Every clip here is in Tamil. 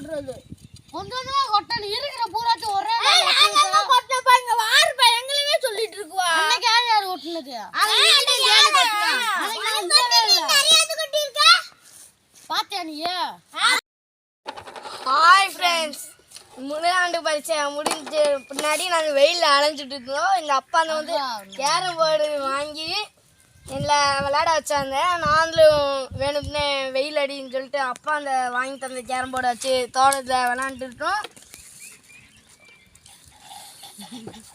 சொல்றது? கொஞ்சம் கொட்டணும்? இருக்கிற பூராச்சு ஒரே எங்களுமே சொல்லிட்டு இருக்குவா? அன்னைக்கு யார் யார் கொட்டினது? பாத்தியா நீ? ஹாய் ஃப்ரெண்ட்ஸ் முதலாண்டு பரீட்சை முடிஞ்ச பின்னாடி நாங்கள் வெயிலில் அலைஞ்சிட்டு இருந்தோம் எங்கள் அப்பா வந்து கேரம் போர்டு வாங்கி எங்களை விளையாட வச்சாங்க. நாங்களும் வேணும்னே அடின்னு சொல்லிட்டு அப்பா அந்த வாங்கி தந்த கேரம் போர்டை வச்சு தோட்டத்தில் விளாண்டுட்டோம்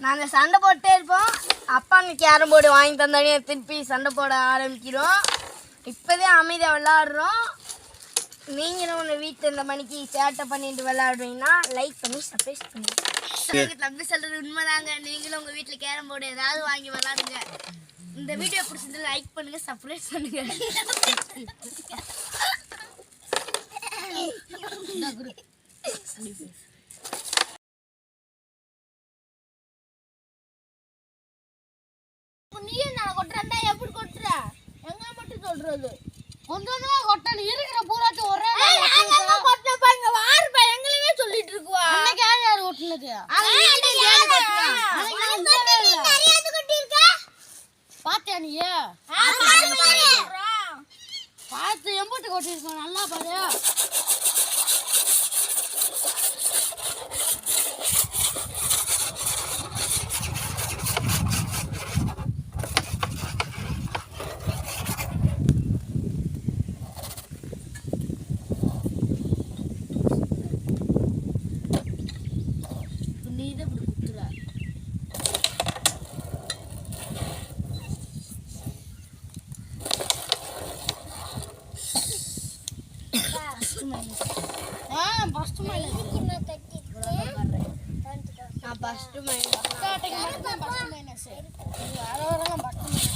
நாங்கள் சண்டை போட்டே இருப்போம். அப்பா அந்த கேரம் போர்டு வாங்கி தந்தோடனே திருப்பி சண்டை போட ஆரம்பிக்கிறோம். இப்போதே அமைதியாக விளாடுறோம் நீங்களும் உங்க வீட்டில் இந்த மணிக்கு சேட்டை பண்ணிட்டு விளையாடுறீங்கன்னா லைக் பண்ணி சர்ப்ரைஸ் பண்ணுங்க தம்பி சொல்றது உண்மைதாங்க. நீங்களும் உங்க வீட்டில் கேரம் போர்டு ஏதாவது வாங்கி விளையாடுங்க. இந்த வீடியோ பிடிச்சது லைக் பண்ணுங்க சர்ப்ரைஸ் பண்ணுங்க. நீயே நான் கொட்டுறேன்டா? எப்படி கொட்டுற? எங்க மட்டும் சொல்றது? கொஞ்சம் கொட்டணும் இருக்கிற பூராச்சு ஒரே இங்க வாருப்பா எங்களுமே சொல்லிட்டு இருக்குவா? அன்னைக்கு யார் யார் கொட்டினது பாத்தியா நீ? பார்த்து எம்பட்டு கொட்டிருக்கோம் நல்லா பாரு. బస్టు బస్టు మైనస్ ఆడవాళ్ళం బస్టు మైనస్